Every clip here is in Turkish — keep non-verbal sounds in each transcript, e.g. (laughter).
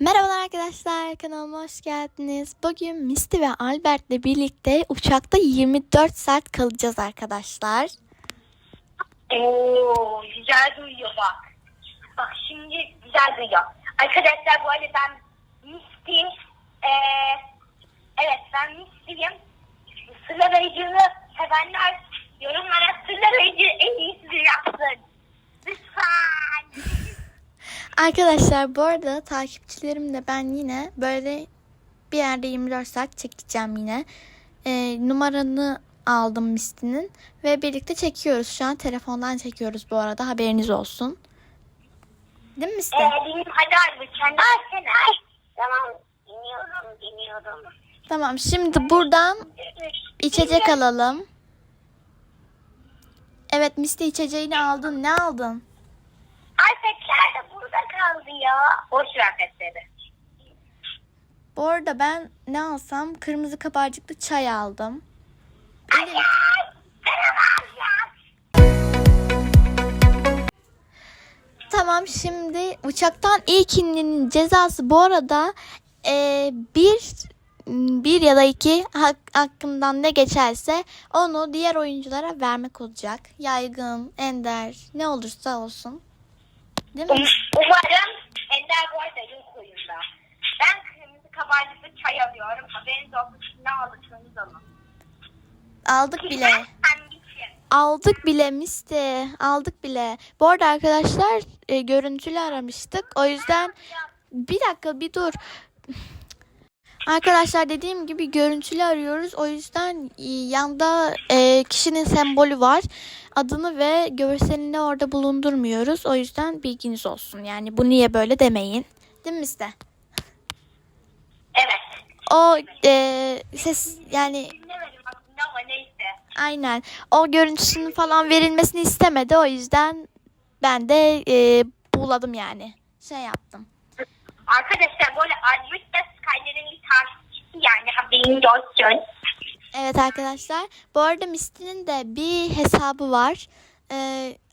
Merhabalar arkadaşlar kanalıma hoş geldiniz. Bugün Misty ve Albert'le birlikte uçakta 24 saat kalacağız arkadaşlar. Oo, güzel duyuyor bak. Bak şimdi güzel duyuyor. Arkadaşlar bu arada ben Misty. Ee, evet ben Misty'yim. Sıla Beyciğimi sevenler yorumlara Beyci en iyisini yapsın. Lütfen. Arkadaşlar bu arada takipçilerimle ben yine böyle bir yerde 24 saat çekeceğim yine. Ee, numaranı aldım Misty'nin ve birlikte çekiyoruz. Şu an telefondan çekiyoruz bu arada haberiniz olsun. Değil mi Misty? Ee, benim hadi abi kendi versene. Tamam dinliyorum dinliyorum. Tamam şimdi buradan içecek alalım. Evet Misty içeceğini aldın. Ne aldın? Alpetler de burada kaldı ya. Boş ver petleri. Bu arada ben ne alsam kırmızı kabarcıklı çay aldım. Benim- Tamam şimdi uçaktan ilk inmenin cezası bu arada e, bir bir ya da iki hak, hakkımdan ne geçerse onu diğer oyunculara vermek olacak. Yaygın, ender ne olursa olsun. Değil mi? Umarım Ender bu arada yok oyunda. Ben kırmızı kabarcıklı çay alıyorum. Haberiniz olsun. Ne alırsanız alın. Aldık bile. Aldık bile Misty. Aldık bile. Bu arada arkadaşlar e, görüntülü aramıştık. O yüzden bir dakika bir dur. Arkadaşlar dediğim gibi görüntülü arıyoruz. O yüzden e, yanda e, kişinin sembolü var. Adını ve görselini orada bulundurmuyoruz. O yüzden bilginiz olsun. Yani bu niye böyle demeyin. Değil mi Misty? Evet. O e, ses yani Dinlemedim aslında ama neyse. Aynen. O görüntüsünün falan verilmesini istemedi. O yüzden ben de e, buğuladım yani. Şey yaptım. Arkadaşlar böyle da Skyler'in bir takipçisi yani haberiniz olsun. Evet arkadaşlar. Bu arada Misty'nin de bir hesabı var. E,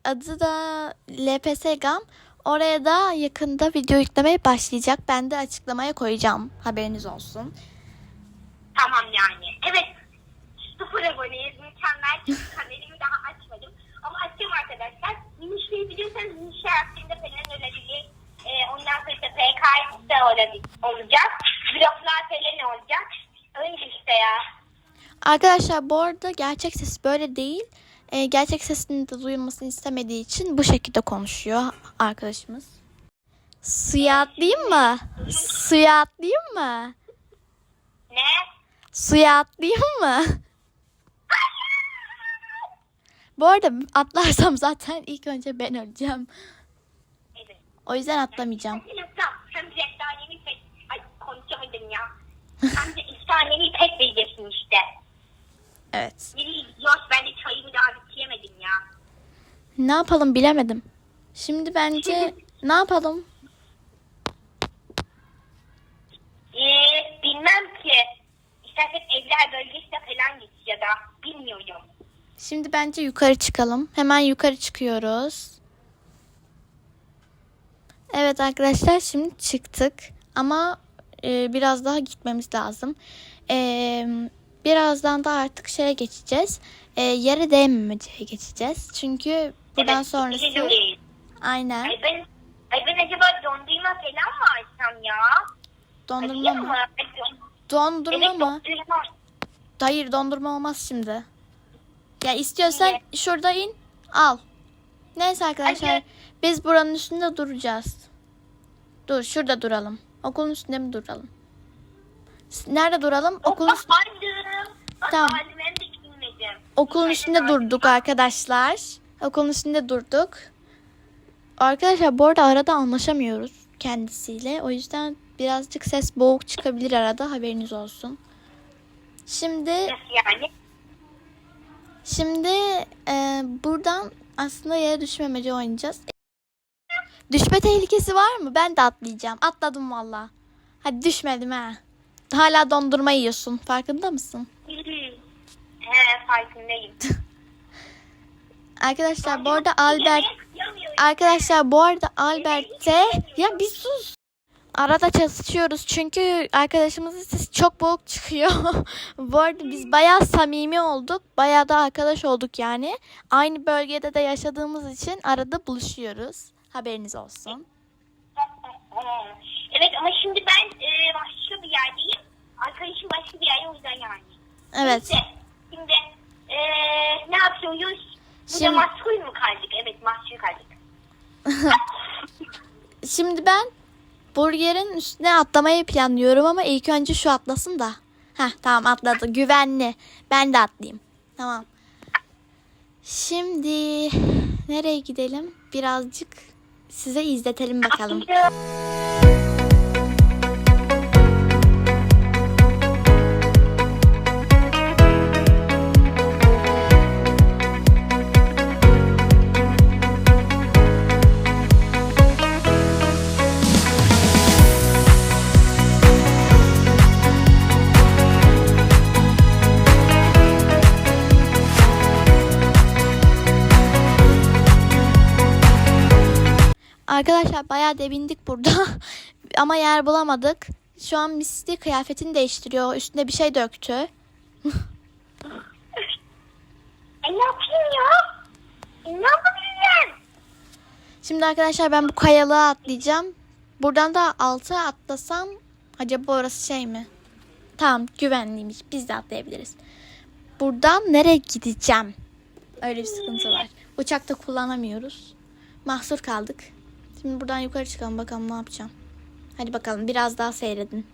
adı da LPS Gam. Oraya da yakında video yüklemeye başlayacak. Ben de açıklamaya koyacağım. Haberiniz olsun. Tamam yani. Evet. Sıfır aboneyiz. Mükemmel. Kamerimi daha açmadım. Ama açacağım arkadaşlar. Minişliği biliyorsanız minişler hakkında falan olabilir. Ee, ondan sonra işte olabilir, olacak. Bloklar falan olacak. Öyle işte ya. Arkadaşlar bu arada gerçek ses böyle değil. E, gerçek sesinin de duyulmasını istemediği için bu şekilde konuşuyor arkadaşımız. Suya atlayayım mı? Suya atlayayım mı? Ne? Suya atlayayım mı? Bu arada atlarsam zaten ilk önce ben öleceğim. Evet. O yüzden atlamayacağım. Sen hem efsanevi pek... Vereceksin işte. Evet. Yok ben de çayımı daha bitiremedim ya. Ne yapalım bilemedim. Şimdi bence ne yapalım? Ee, bilmem ki. İstersek evler bölgesine falan git ya da bilmiyorum. Şimdi bence yukarı çıkalım. Hemen yukarı çıkıyoruz. Evet arkadaşlar şimdi çıktık. Ama e, biraz daha gitmemiz lazım. E, birazdan da artık şeye geçeceğiz. E, yere değmemeceye geçeceğiz. Çünkü buradan Evet, sonrası aynen Ay ben, ay ben acaba dondurma falan mı açsam ya? dondurma mı? Dondurma Evet, mı? dondurma. Hayır dondurma olmaz şimdi. Ya istiyorsan Niye? şurada in al. Neyse arkadaşlar Hayır. biz buranın üstünde duracağız. Dur şurada duralım. Okulun üstünde mi duralım? Nerede duralım? Okulun, üst- Aldım. Bak, Tamam. de okulun üstünde durduk arkadaşlar. Okulun üstünde durduk. Arkadaşlar bu arada arada anlaşamıyoruz kendisiyle. O yüzden birazcık ses boğuk çıkabilir arada haberiniz olsun. Şimdi yani? Şimdi e, buradan aslında yere düşmemeci oynayacağız. Düşme tehlikesi var mı? Ben de atlayacağım. Atladım valla. Hadi düşmedim ha. Hala dondurma yiyorsun. Farkında mısın? He farkındayım. (laughs) Arkadaşlar bu arada Albert Arkadaşlar bu arada Albert'te ya bir sus. arada çatışıyoruz çünkü arkadaşımızın sesi çok boğuk çıkıyor. (laughs) Bu arada biz bayağı samimi olduk. Bayağı da arkadaş olduk yani. Aynı bölgede de yaşadığımız için arada buluşuyoruz. Haberiniz olsun. (laughs) Evet ama şimdi ben e, başka bir yerdeyim. Arkadaşım başka bir yerde o yüzden yani. Evet. Neyse, Şimdi e, ne yapıyoruz? Burada Şimdi- mahsul mu kaldık? Evet mahsul kaldık. (laughs) Şimdi ben burgerin üstüne atlamayı planlıyorum ama ilk önce şu atlasın da. Heh tamam atladı. Güvenli. Ben de atlayayım. Tamam. Şimdi nereye gidelim? Birazcık size izletelim bakalım. Arkadaşlar bayağı debindik burada. (laughs) Ama yer bulamadık. Şu an Misty kıyafetini değiştiriyor. Üstüne bir şey döktü. (laughs) E ne yapayım ya? E, ne yapabilirim? Şimdi arkadaşlar ben bu kayalığa atlayacağım. Buradan da alta atlasam acaba orası şey mi? Tamam güvenliymiş. Biz de atlayabiliriz. Buradan nereye gideceğim? Öyle bir sıkıntı var. Uçakta kullanamıyoruz. Mahsur kaldık. Şimdi buradan yukarı çıkalım bakalım ne yapacağım. Hadi bakalım biraz daha seyredin.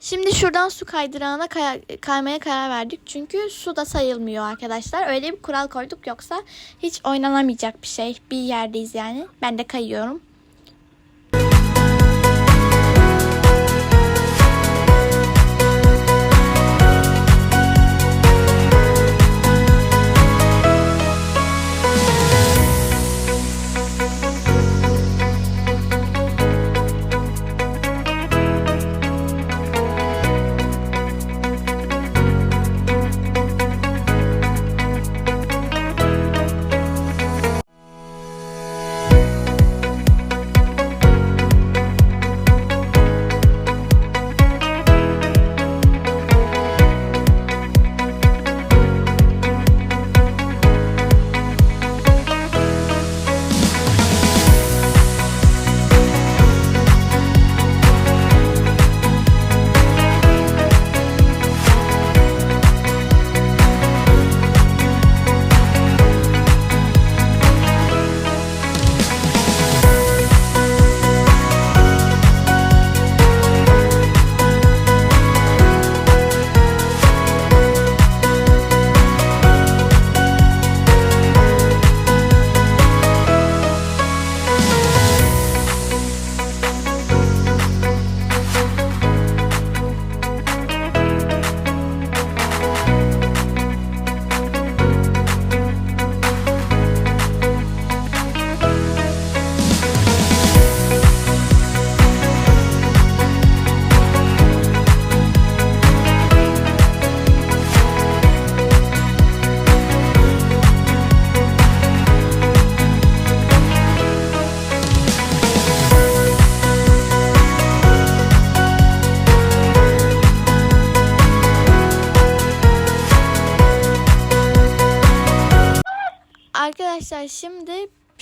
Şimdi şuradan su kaydırağına kaya- kaymaya karar verdik. Çünkü su da sayılmıyor arkadaşlar. Öyle bir kural koyduk yoksa hiç oynanamayacak bir şey. Bir yerdeyiz yani. Ben de kayıyorum.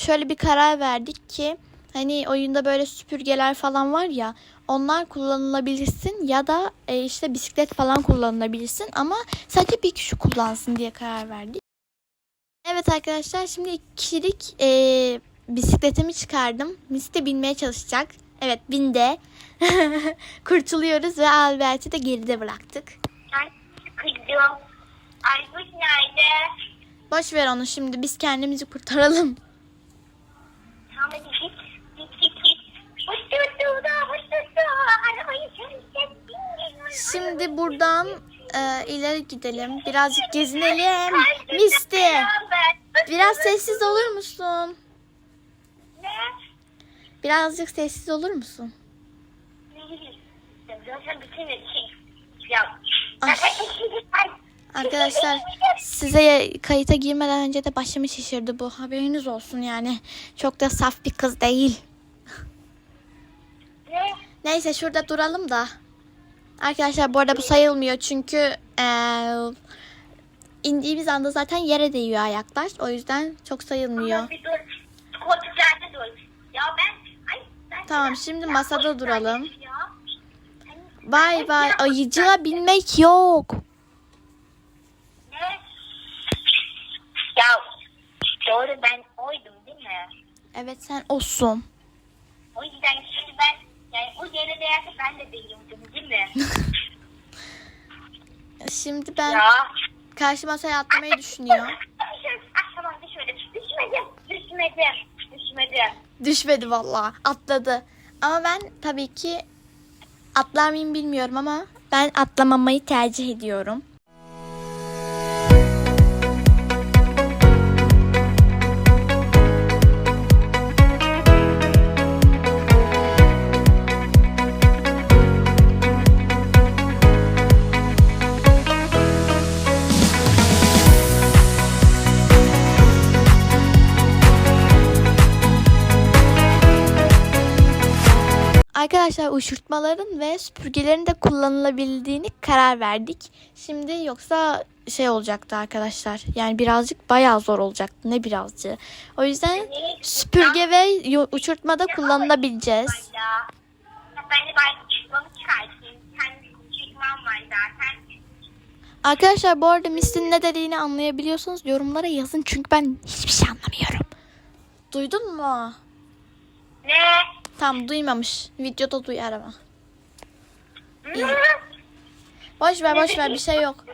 Şöyle bir karar verdik ki hani oyunda böyle süpürgeler falan var ya onlar kullanılabilirsin ya da e, işte bisiklet falan kullanılabilirsin ama sadece bir kişi kullansın diye karar verdik. Evet arkadaşlar şimdi iki kişilik e, bisikletimi çıkardım. Misty de binmeye çalışacak. Evet binde. (laughs) Kurtuluyoruz ve Albert'i de geride bıraktık. Ben sıkıldım. Aykut nerede? Boş ver onu şimdi biz kendimizi kurtaralım. Şimdi buradan e, ileri gidelim. Birazcık gezinelim. Misty. Biraz sessiz olur musun? Ne? Birazcık sessiz olur musun? Şey. Ya. Ay. Arkadaşlar size kayıta girmeden önce de başımı şişirdi bu. Haberiniz olsun yani. Çok da saf bir kız değil. Ne? Neyse şurada duralım da. Arkadaşlar bu arada bu sayılmıyor çünkü eee, indiğimiz anda zaten yere değiyor ayaklar. O yüzden çok sayılmıyor. Ama bir dur. Koltuklarda dur. Ya ben... Ay, ben Tamam, şimdi masada duralım. Ya. Hani- Bay bay. Ayıcığa binmek yok. Ne? Ya doğru ben oydum değil mi? Evet sen olsun. O yüzden şimdi ben yani o yere değerse ben de değildim değil mi? (laughs) Şimdi ben ya. karşı masaya atlamayı düşünüyorum. Ah tamam düşmedim. Düşmedim. Düşmedim. Düşmedim. Düşmedi vallahi. Atladı. Ama ben tabii ki atlar mıyım bilmiyorum ama ben atlamamayı tercih ediyorum. Arkadaşlar uçurtmaların ve süpürgelerin de kullanılabildiğini karar verdik. Şimdi yoksa şey olacaktı arkadaşlar. Yani birazcık bayağı zor olacaktı. Ne birazcık. O yüzden süpürge ve uçurtmada kullanılabileceğiz. Arkadaşlar bu arada Mistin ne dediğini anlayabiliyorsanız yorumlara yazın. Çünkü ben hiçbir şey anlamıyorum. Duydun mu? Ne? Tam duymamış. Videoda duyar ama. İyi. Boş ver boş ver bir şey yok.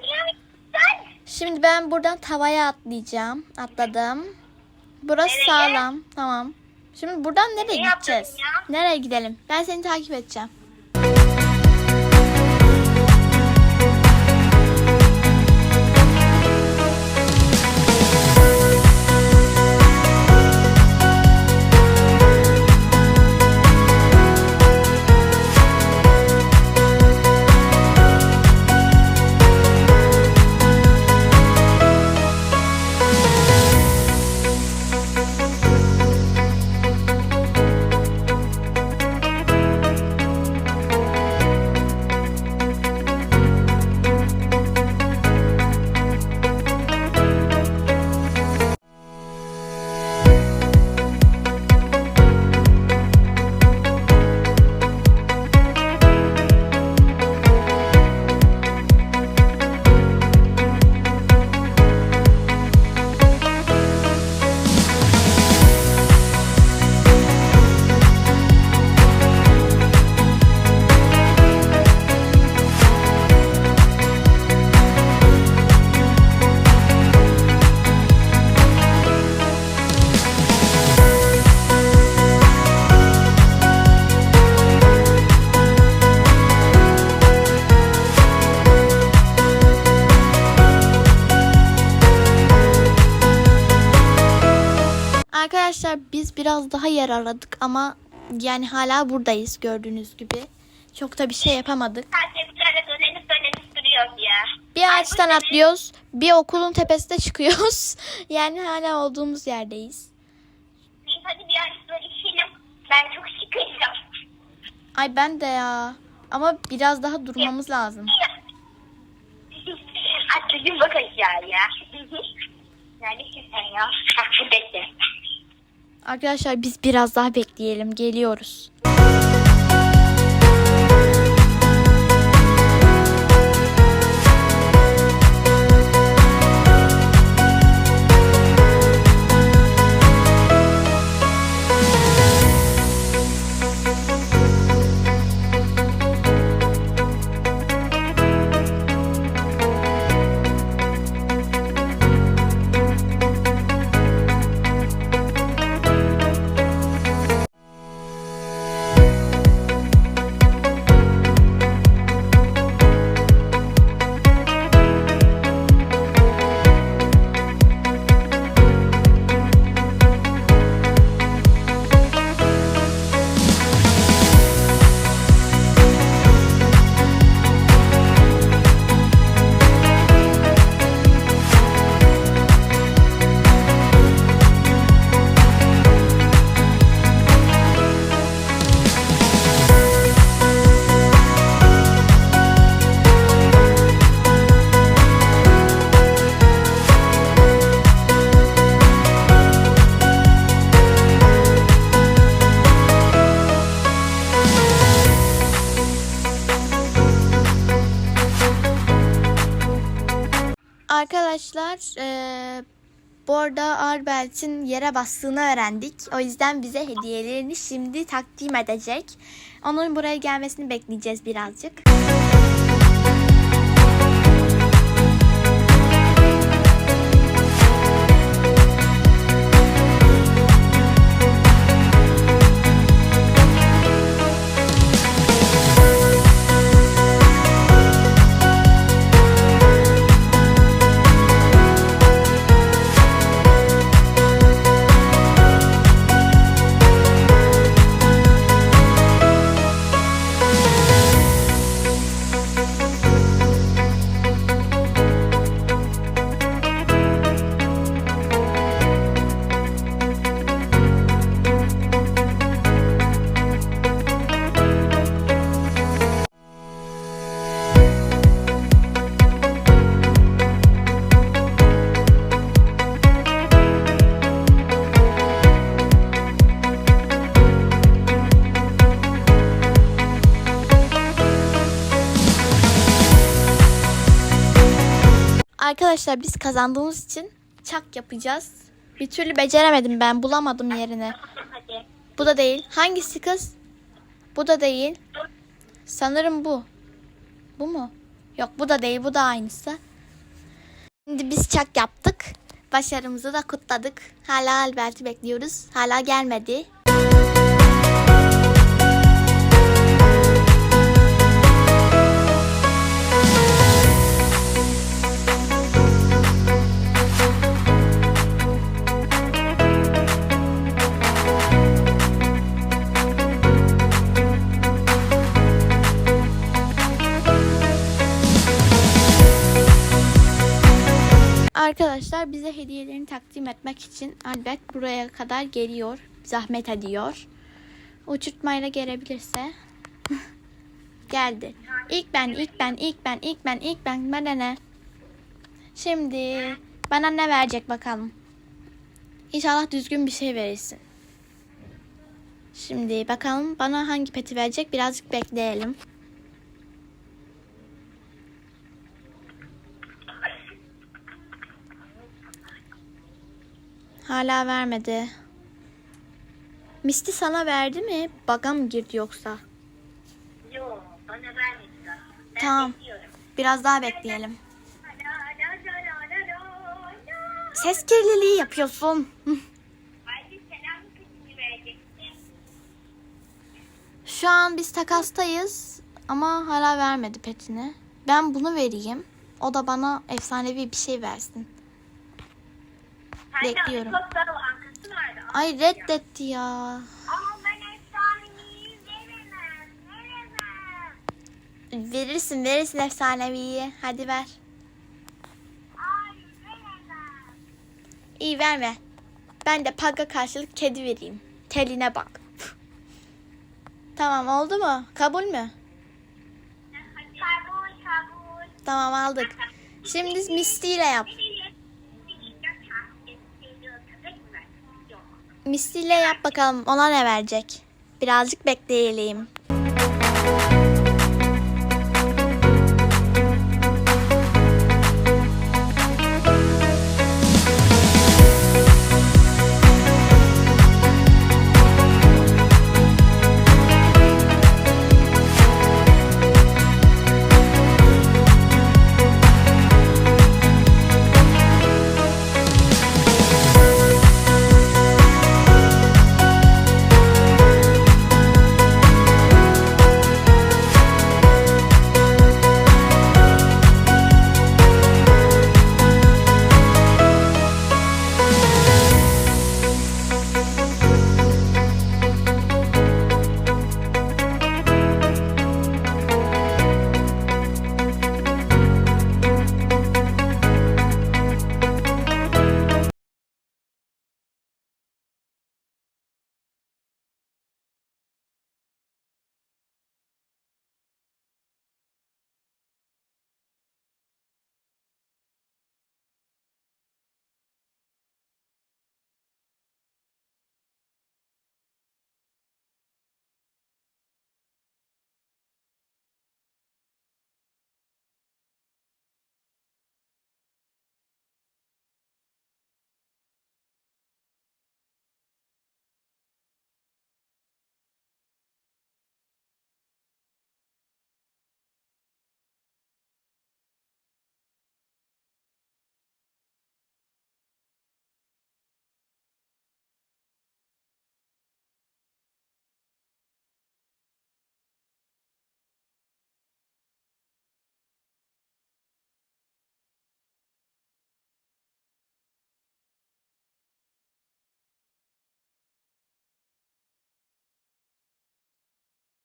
Şimdi ben buradan tavaya atlayacağım. Atladım. Burası Nereye? sağlam. Tamam. Şimdi buradan nereye Nereye gideceğiz? Nereye gidelim? Ben seni takip edeceğim. Biraz daha yer aradık ama yani hala buradayız gördüğünüz gibi. Çok da bir şey yapamadık. bir duruyoruz ya. Ağaçtan atlıyoruz, bir okulun tepesine çıkıyoruz. (laughs) Yani hala olduğumuz yerdeyiz. Hadi bir ara içelim. Ben çok sıkıldım. Ay ben de ya. Ama biraz daha durmamız lazım. Atlayayım bak aşağıya. Neredesin sen ya? Bak bekle. Arkadaşlar biz biraz daha bekleyelim. Geliyoruz. Ee, bu arada Albelt'in yere bastığını öğrendik. O yüzden bize hediyelerini şimdi takdim edecek. Onun buraya gelmesini bekleyeceğiz birazcık. Arkadaşlar biz kazandığımız için çak yapacağız. Bir türlü beceremedim ben bulamadım yerini. Bu da değil. Hangisi kız? Bu da değil. Sanırım bu. Bu mu? Yok bu da değil. Bu da aynısı. Şimdi biz çak yaptık. Başarımızı da kutladık. Hala Albert'i bekliyoruz. Hala gelmedi. Arkadaşlar bize hediyelerini takdim etmek için Albert buraya kadar geliyor. Zahmet ediyor. Uçurtmayla gelebilirse. (laughs) Geldi. İlk ben, ilk ben, ilk ben, ilk ben, ilk ben. Bana ne? Şimdi bana ne verecek bakalım. İnşallah düzgün bir şey verirsin. Şimdi bakalım bana hangi peti verecek birazcık bekleyelim. Hala vermedi. Misty sana verdi mi? Baga mı girdi yoksa? Yok bana vermedi daha. Ben Tamam. bekliyorum. Biraz daha bekleyelim. Ses kirliliği yapıyorsun. Şu an biz takastayız ama hala vermedi petini. Ben bunu vereyim. O da bana efsanevi bir şey versin. Bekliyorum. Ay reddetti ya. Verirsin verirsin efsaneviyi. Hadi ver. İyi verme. Ben de paga karşılık kedi vereyim. Teline bak. (laughs) tamam oldu mu? Kabul mü? Kabul kabul. Tamam aldık. Şimdi Misty ile yap. Misty ile yap bakalım ona ne verecek. Birazcık bekleyelim.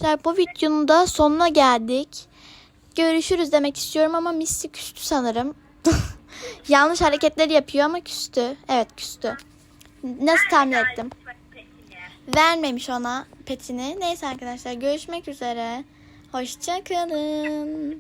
Arkadaşlar bu videonun da sonuna geldik. Görüşürüz demek istiyorum ama Misty küstü sanırım. (laughs) Yanlış hareketler yapıyor ama küstü. Evet küstü. Nasıl tahmin ettim? Vermemiş ona petini. Neyse arkadaşlar görüşmek üzere. Hoşçakalın.